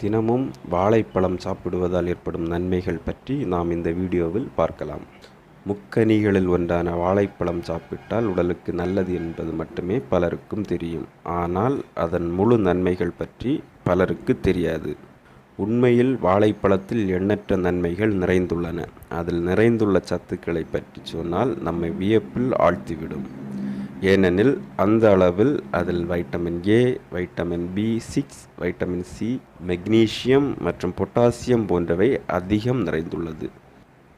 தினமும் வாழைப்பழம் சாப்பிடுவதால் ஏற்படும் நன்மைகள் பற்றி நாம் இந்த வீடியோவில் பார்க்கலாம். முக்கனிகளில் ஒன்றான வாழைப்பழம் சாப்பிட்டால் உடலுக்கு நல்லது என்பது மட்டுமே பலருக்கும் தெரியும். ஆனால் அதன் முழு நன்மைகள் பற்றி பலருக்கு தெரியாது. உண்மையில் வாழைப்பழத்தில் எண்ணற்ற நன்மைகள் நிறைந்துள்ளன. அதில் நிறைந்துள்ள சத்துக்களை பற்றி சொன்னால் நம்மை வியப்பில் ஆழ்த்திவிடும். ஏனெனில் அந்த அளவில் அதில் vitamin A vitamin B six vitamin C magnesium மற்றும் பொட்டாசியம் போன்றவை அதிகம் நிறைந்துள்ளது.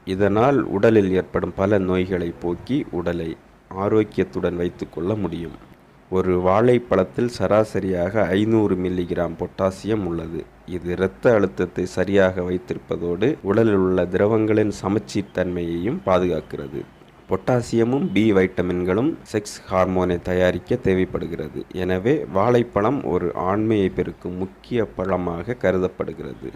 இதனால் உடலில் ஏற்படும் பல நோய்களை போக்கி உடலை ஆரோக்கியத்துடன் வைத்துக்கொள்ள முடியும். ஒரு வாழைப்பழத்தில் சராசரியாக ஐநூறு மில்லிகிராம் பொட்டாசியம் உள்ளது. இது இரத்த அழுத்தத்தை சரியாக வைத்திருப்பதோடு உடலில் உள்ள திரவங்களின் சமச்சீர் தன்மையையும் பாதுகாக்கிறது. பொட்டாசியமும் பி வைட்டமின்களும் செக்ஸ் ஹார்மோனை தயாரிக்க தேவைப்படுகிறது. எனவே வாழைப்பழம் ஒரு ஆண்மையை பெருக்கும் முக்கிய பழமாக கருதப்படுகிறது.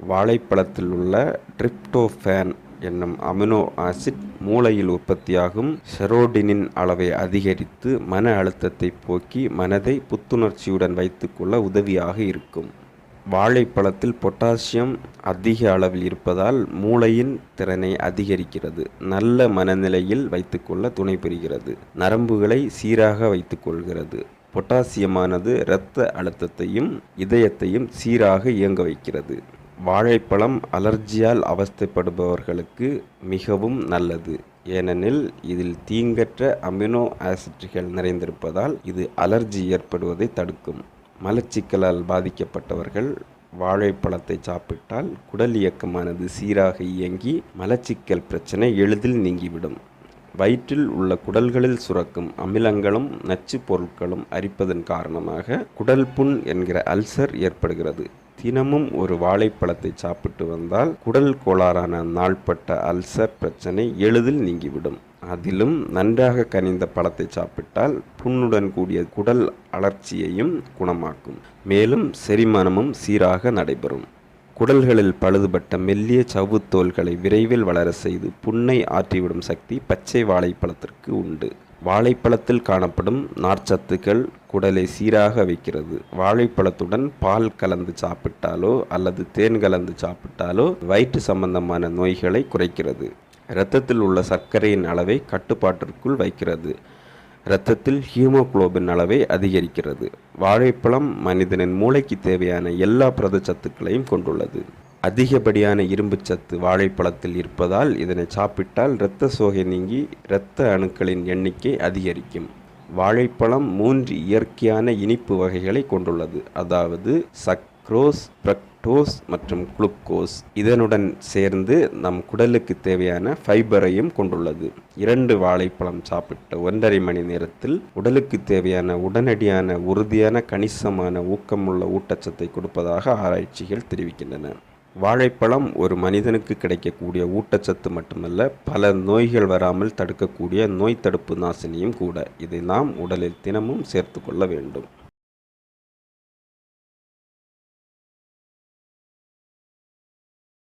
வாழைப்பழத்தில் உள்ள ட்ரிப்டோஃபேன் என்னும் அமினோ ஆசிட் மூளையில் உற்பத்தியாகும் செரோடினின் அளவை அதிகரித்து மன அழுத்தத்தை போக்கி மனதை புத்துணர்ச்சியுடன் வைத்துக்கொள்ள உதவியாக இருக்கும். வாழைப்பழத்தில் பொட்டாசியம் அதிக அளவில் இருப்பதால் மூளையின் திறனை அதிகரிக்கிறது. நல்ல மனநிலையில் வைத்துக்கொள்ள துணை புரிகிறது. நரம்புகளை சீராக வைத்துக்கொள்கிறது. பொட்டாசியமானது இரத்த அழுத்தத்தையும் இதயத்தையும் சீராக இயங்க வைக்கிறது. வாழைப்பழம் அலர்ஜியால் அவஸ்தைப்படுபவர்களுக்கு மிகவும் நல்லது. ஏனெனில் இதில் தீங்கற்ற அமினோ ஆசிட்கள் நிறைந்திருப்பதால் இது அலர்ஜி ஏற்படுவதை தடுக்கும். மலச்சிக்கலால் பாதிக்கப்பட்டவர்கள் வாழைப்பழத்தை சாப்பிட்டால் குடல் இயக்கமானது சீராக இயங்கி மலச்சிக்கல் பிரச்சனை எளிதில் நீங்கிவிடும். வயிற்றில் உள்ள குடல்களில் சுரக்கும் அமிலங்களும் நச்சு பொருட்களும் அரிப்பதன் காரணமாக குடல் புண் என்கிற அல்சர் ஏற்படுகிறது. தினமும் ஒரு வாழைப்பழத்தை சாப்பிட்டு வந்தால் குடல் கோளாறான நாள்பட்ட அல்சர் பிரச்சனை எளிதில் நீங்கிவிடும். அதிலும் நன்றாக கனிந்த பழத்தை சாப்பிட்டால் புண்ணுடன் கூடிய குடல் அலர்ச்சியையும் குணமாக்கும். மேலும் செரிமானமும் சீராக நடைபெறும். குடல்களில் பழுதுபட்ட மெல்லிய சவ்வுத்தோல்களை விரைவில் வளர செய்து புண்ணை ஆற்றிவிடும் சக்தி பச்சை வாழைப்பழத்திற்கு உண்டு. வாழைப்பழத்தில் காணப்படும் நார்ச்சத்துக்கள் குடலை சீராக வைக்கிறது. வாழைப்பழத்துடன் பால் கலந்து சாப்பிட்டாலோ அல்லது தேன் கலந்து சாப்பிட்டாலோ வயிற்று சம்பந்தமான நோய்களை குறைக்கிறது. இரத்தத்தில் உள்ள சர்க்கரையின் அளவை கட்டுப்பாட்டிற்குள் வைக்கிறது. இரத்தத்தில் ஹீமோக்ளோபின் அளவை அதிகரிக்கிறது. வாழைப்பழம் மனிதனின் மூளைக்கு தேவையான எல்லா பிரதச்சத்துக்களையும் கொண்டுள்ளது. அதிகப்படியான இரும்புச்சத்து வாழைப்பழத்தில் இருப்பதால் இதனை சாப்பிட்டால் இரத்த சோகை நீங்கி இரத்த அணுக்களின் எண்ணிக்கை அதிகரிக்கும். வாழைப்பழம் மூன்று இயற்கையான இனிப்பு வகைகளை கொண்டுள்ளது. அதாவது சக் சக்ரோஸ் பிரக்டோஸ் மற்றும் குளுக்கோஸ் இதனுடன் சேர்ந்து நம் குடலுக்கு தேவையான ஃபைபரையும் கொண்டுள்ளது. இரண்டு வாழைப்பழம் சாப்பிட்ட ஒன்றரை மணி நேரத்தில் உடலுக்கு தேவையான உடனடியான உறுதியான கணிசமான ஊக்கமுள்ள ஊட்டச்சத்தை கொடுப்பதாக ஆராய்ச்சிகள் தெரிவிக்கின்றன. வாழைப்பழம் ஒரு மனிதனுக்கு கிடைக்கக்கூடிய ஊட்டச்சத்து மட்டுமல்ல பல நோய்கள் வராமல் தடுக்கக்கூடிய நோய் தடுப்பு நாசினியும் கூட. இதை நாம் உடலில் தினமும் சேர்த்து கொள்ள வேண்டும்.